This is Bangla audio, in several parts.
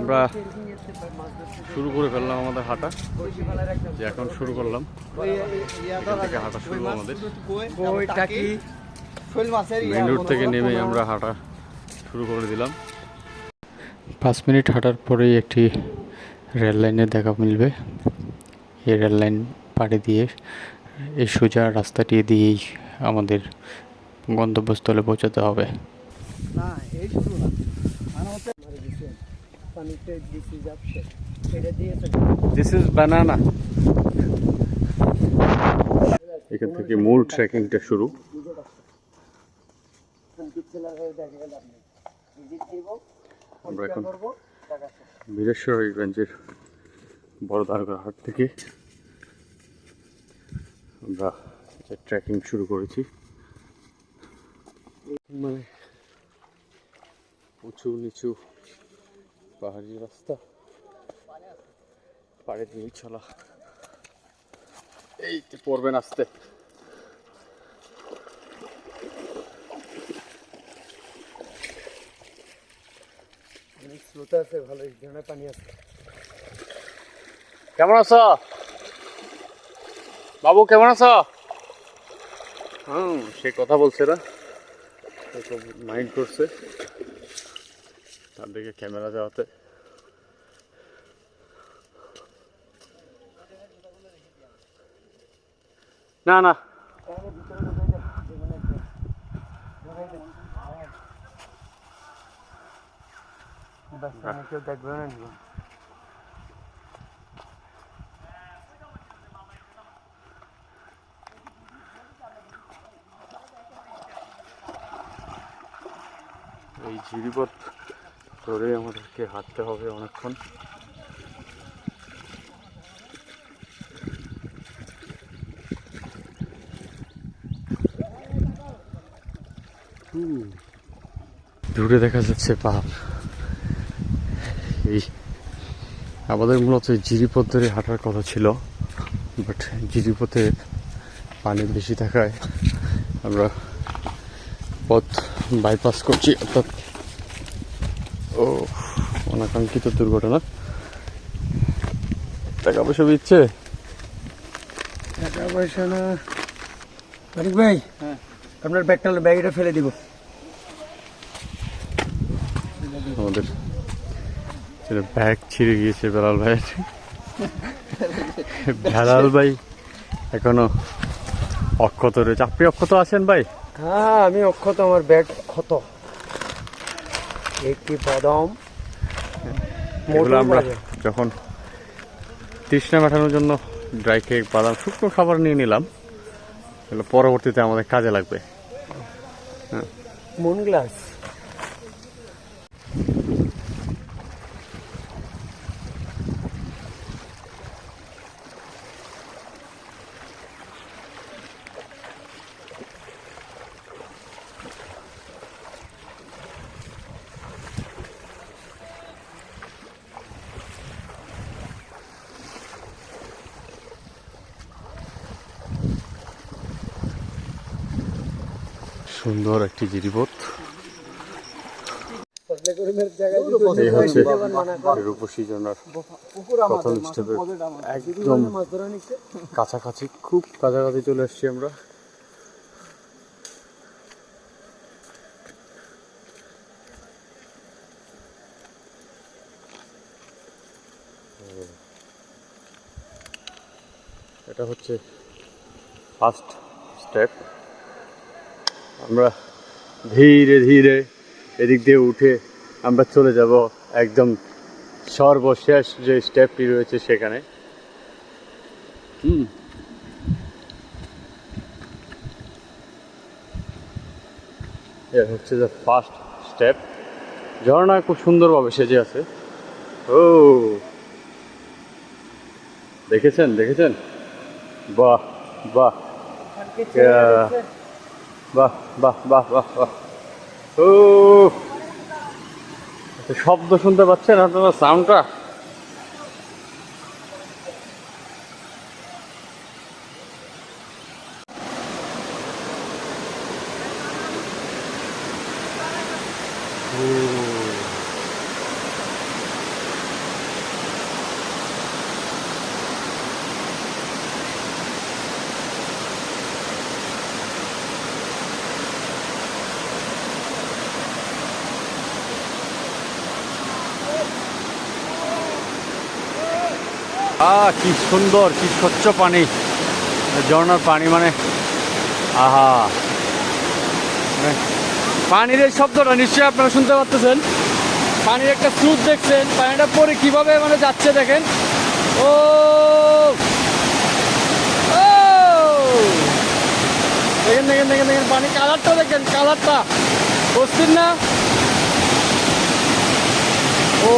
আমরা শুরু করে ফেললাম আমাদের হাঁটা যে এখন শুরু করলাম। থেকে হাঁটা শুরু আমাদের। মেন রোড থেকে নেমে আমরা হাঁটা শুরু করে দিলাম। পাঁচ মিনিট হাঁটার পরেই একটি রেল লাইনের দেখা মিলবে। এই রেল লাইন পাড়ি দিয়ে এই সোজা রাস্তাটি দিয়েই আমাদের গন্তব্যস্থলে পৌঁছাতে হবে। না এই হচ্ছে পানিতে দিছি যাচ্ছে এটা দিয়েছে দিস বানানা এখান থেকে মূল ট্রেকিংটা শুরু। আমরা এখন করব টাকা বীরেশ্বর রেঞ্জের বড় দ্বারকার হাট থেকে আমরা ট্রেকিং শুরু করেছি। মানে উঁচু নিচু পাহাড়ি রাস্তা। পাড়ে দিয়ে চলা। এই তো পড়বেন আসতে স্রোত আছে ভালো এই ঝর্ণায় পানি আছে। কেমন আছো? বাবু কেমন আছো? হুম সে কথা বলছে না। মাইন্ড করছে। তার দিকে ক্যামেরা যাওয়াতে না না বাচ্চা কেউ দেখবে না নিব এই ঝিরিপথ ধরে আমাদেরকে হাঁটতে হবে অনেকক্ষণ। দূরে দেখা যাচ্ছে পাহাড়। এই আমাদের মূলত জিরিপথ ধরে হাঁটার কথা ছিল, বাট জিরিপথে পানি বেশি থাকায় আমরা পথ বাইপাস করছি, অর্থাৎ ও অনাকাঙ্ক্ষিত দুর্ঘটনা। টাকা পয়সা দিচ্ছে? টাকা পয়সা না। মানিক ভাই হ্যাঁ। আপনার ব্যাগটা ব্যাগটা ফেলে দিব। আমাদের সেটা ব্যাগ ছিঁড়ে গিয়েছে বেলাল ভাইয়ের বেলাল ভাই এখনও অক্ষত রয়েছে। আপনি অক্ষত আছেন ভাই? হ্যাঁ আমি অক্ষত আমার ব্যাগ ক্ষত। একটি বাদাম। এগুলো আমরা যখন তৃষ্ণা মেটানোর জন্য ড্রাই কেক বাদাম শুকনো খাবার নিয়ে নিলাম এগুলো পরবর্তীতে আমাদের কাজে লাগবে। হ্যাঁ মুন গ্লাস সুন্দর একটি এই হচ্ছে রূপসী জনার প্রথম স্টেপের একদম কাছাকাছি খুব কাছাকাছি চলে এসেছি আমরা। এটা হচ্ছে ফার্স্ট স্টেপ আমরা ধীরে ধীরে এদিক দিয়ে উঠে আমরা চলে যাব একদম সর্বশেষ যে স্টেপটি রয়েছে সেখানে। হুম। হচ্ছে যে ফার্স্ট স্টেপ ঝর্ণা খুব সুন্দরভাবে সেজে আছে। ও। দেখেছেন দেখেছেন? বাহ বাহ. বাহ বাহ বাহ বাহ বাহ। ও শব্দ শুনতে পাচ্ছেন আপনারা? সাউন্ডটা আহ, কি সুন্দর, কি স্বচ্ছ পানি। ঝর্ণার পানি মানে। আহা। মানে পানির এই শব্দটা নিশ্চয়ই আপনারা শুনতে পাচ্ছেন পানির একটা স্রোত দেখছেন, পানিটা পরে কীভাবে মানে যাচ্ছে দেখেন। ও দেখেন দেখেন দেখেন দেখেন, পানি কালারটা দেখেন, কালারটা। বসছেন না? ও।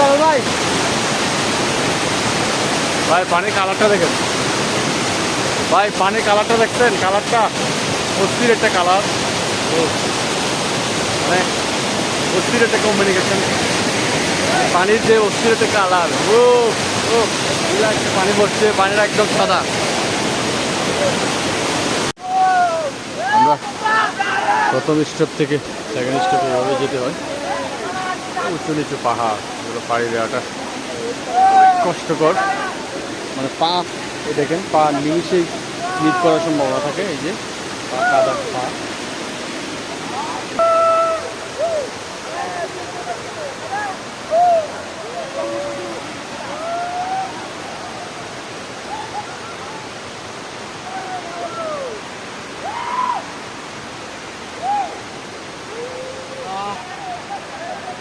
ভাই। ভাই পানির কালারটা দেখেন। ভাই পানির কালারটা দেখছেন? কালারটা অস্থির একটা কালার। মানে অস্থির একটা কমিউনিকেশন পানির যে অস্থির একটা কালার। ও ও পানি পড়ছে পানিটা একদম সাদা। আমরা প্রথম স্টেপ থেকে সেকেন্ড স্টেপে এভাবে যেতে হয়। উঁচু নিচু পাহাড়, এগুলো পাড়ি দেওয়াটা কষ্টকর। মানে পা দেখেন, পা নিমিশেই নিট করার সম্ভাবনা থাকে, এই যে পা, কাদা, পা।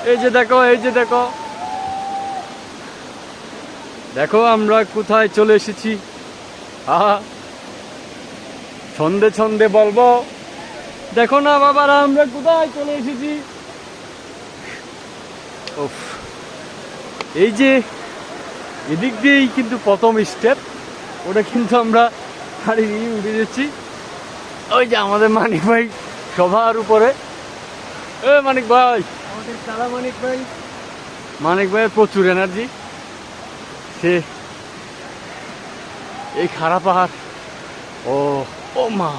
এই যে দেখো, এই যে দেখো। দেখো আমরা কোথায় চলে এসেছি। ছন্দে ছন্দে বলব। দেখো না বাবারা, আমরা কোথায় চলে এসেছি? এই যে এদিক দিয়েই কিন্তু প্রথম স্টেপ ওটা কিন্তু আমরা হারিয়ে নিয়ে উঠে যাচ্ছি। ওই যে আমাদের মানিক ভাই সবার উপরে। এ মানিক ভাই। আমাদের কালা মানিক ভাই। মানিক ভাইয়ের প্রচুর এনার্জি সে এই খারাপ পাহাড়। ও ও মা।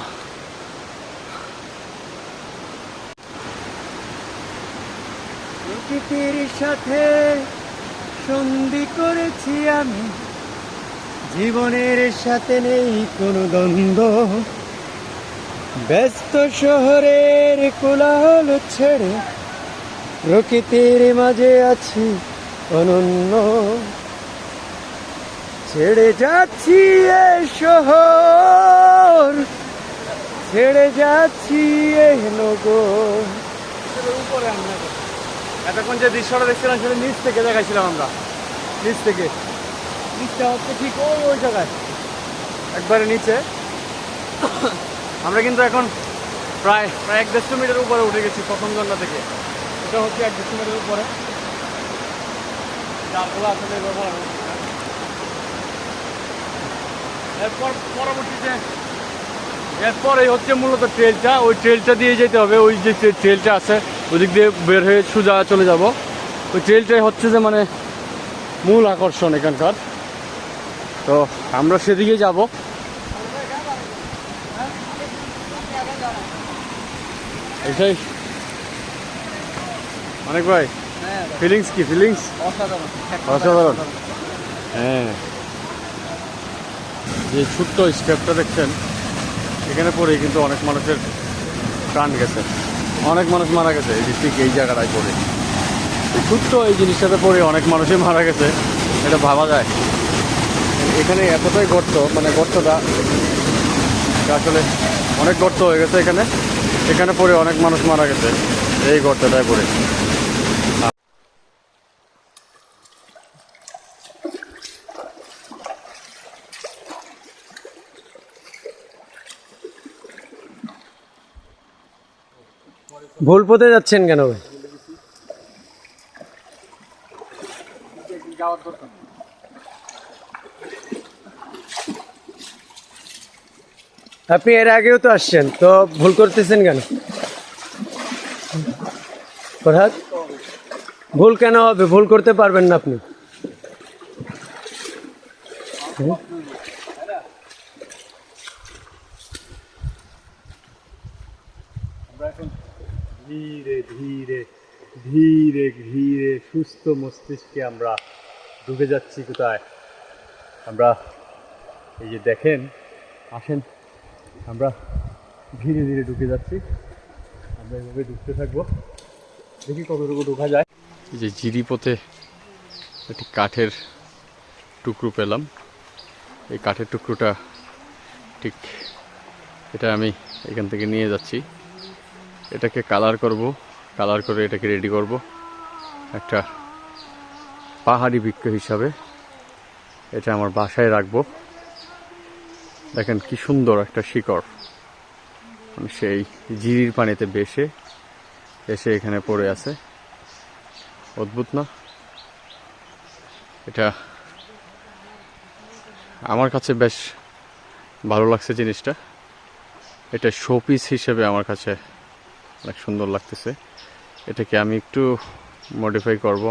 প্রকৃতির সাথে সন্ধি করেছি আমি। জীবনের সাথে নেই কোনো দ্বন্দ্ব। ব্যস্ত শহরের কোলাহল ছেড়ে প্রকৃতির মাঝে আছি অনন্য। ছেড়ে যাচ্ছি এ শহর ছেড়ে যাচ্ছি এ নগর। এতক্ষণ যে দৃশ্যটা দেখছিলাম সেটা নিচ থেকে দেখাইছিলাম আমরা। নিচ থেকে। নিচটা হচ্ছে ঠিক ওই ওই জায়গায়। একবারে নিচে। আমরা কিন্তু এখন প্রায় প্রায় এক দেড়শো মিটার উপরে উঠে গেছি প্রথম থেকে। এটা হচ্ছে এক মিটার উপরে। আসলে ব্যবহার হচ্ছে। এরপর পরবর্তীতে, এরপরে হচ্ছে মূলত ট্রেলটা ওই ট্রেলটা দিয়ে যেতে হবে। ওই যে ট্রে- ট্রেলটা আছে, ওদিক দিয়ে বের হয়ে সোজা চলে যাব। ওই ট্রেলটাই হচ্ছে যে মানে মূল আকর্ষণ এখানকার। তো আমরা সেদিকে যাব। এটাই। অনেক ভাই ফিলিংস কি ফিলিংস অসাধারণ হ্যাঁ। যে ছোট্ট স্টেপটা দেখছেন এখানে পড়ে কিন্তু অনেক মানুষের প্রাণ গেছে। অনেক মানুষ মারা গেছে এই ঠিক এই জায়গাটায় পড়ে। ছোট্ট এই জিনিসটাতে পড়ে অনেক মানুষই মারা গেছে এটা ভাবা যায়। এখানে এতটাই গর্ত মানে গর্তটা আসলে অনেক গর্ত হয়ে গেছে এখানে। এখানে পড়ে অনেক মানুষ মারা গেছে এই গর্তটায় পড়ে। ভুল পথে যাচ্ছেন কেন ভাই? আপনি এর আগেও তো আসছেন, তো ভুল করতেছেন কেন? ভুল কেন হবে? ভুল করতে পারবেন না আপনি। আমরা এখন ধীরে ধীরে ধীরে ধীরে সুস্থ মস্তিষ্কে আমরা ডুবে যাচ্ছি কোথায়? আমরা এই যে দেখেন, আসেন, আমরা ধীরে ধীরে ঢুকে যাচ্ছি। আমরা এভাবে ঢুকতে থাকব। দেখি কতটুকু ঢোকা যায়। এই যে জিরিপথে একটি কাঠের টুকরো পেলাম। এই কাঠের টুকরোটা ঠিক এটা আমি এখান থেকে নিয়ে যাচ্ছি। এটাকে কালার করব। কালার করে এটাকে রেডি করব। একটা পাহাড়ি বৃক্ষ হিসাবে এটা আমার বাসায় রাখব। দেখেন কি সুন্দর একটা শিকড়। মানে সেই জিরির পানিতে বেসে এসে এখানে পড়ে আছে। অদ্ভুত না? এটা আমার কাছে বেশ ভালো লাগছে জিনিসটা। এটা শোপিস হিসেবে আমার কাছে অনেক সুন্দর লাগতেছে। এটাকে আমি একটু মডিফাই করব।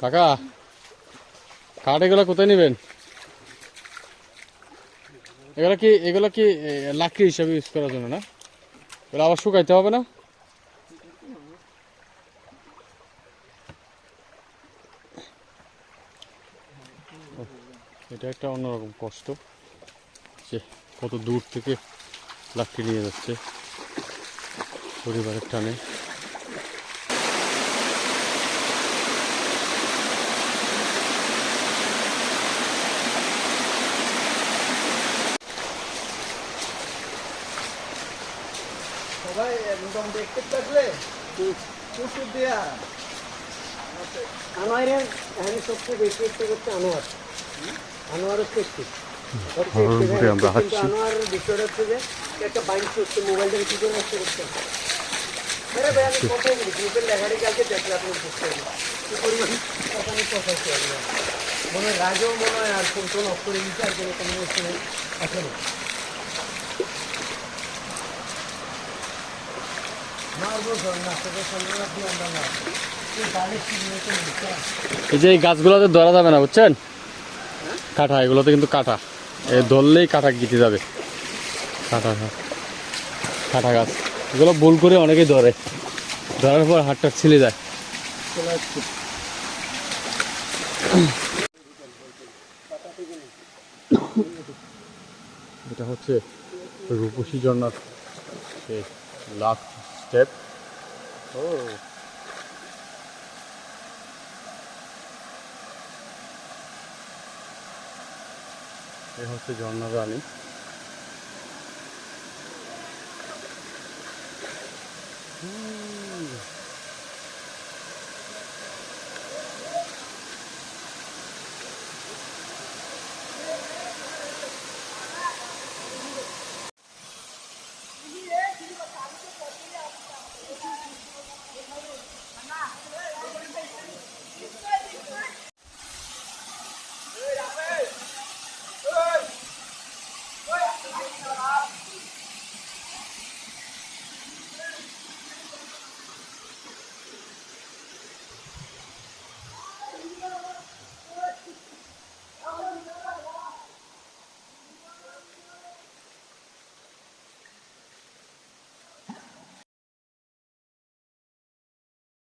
কাকা কাঠ এগুলো কোথায় নেবেন? এগুলো কি এগুলো কি লাকড়ি হিসাবে ইউজ করার জন্য না? এগুলো আবার শুকাইতে হবে না? এটা একটা অন্যরকম কষ্ট যে কত দূর থেকে লাকড়ি নিয়ে যাচ্ছে পরিবারের টানে। সবাই থাকলে সবচেয়ে বেশি একটা করছে আনোয়ার। ঘুরে আমরা হাঁটছি। একটা বাইক করছে। কি করে নষ্ট করতে মনে হয় রাজও মনে হয় আর ফোন টোন অফ করে দিচ্ছে আর কোনো না তো এই যে এই গাছগুলোতে ধরা যাবে না বুঝছেন? কাঁটা, এগুলোতে কিন্তু কাঁটা। এ ধরলেই কাঁটা গিতে যাবে। কাঁটা গাছ কাঁটা গাছ। এগুলো ভুল করে অনেকেই ধরে। ধরার পর হাতটা ছিলে যায়। এটা হচ্ছে রূপসী ঝর্ণার লাস্ট স্টেপ ও। এ হচ্ছে ঝর্ণা প্রাণী হুম।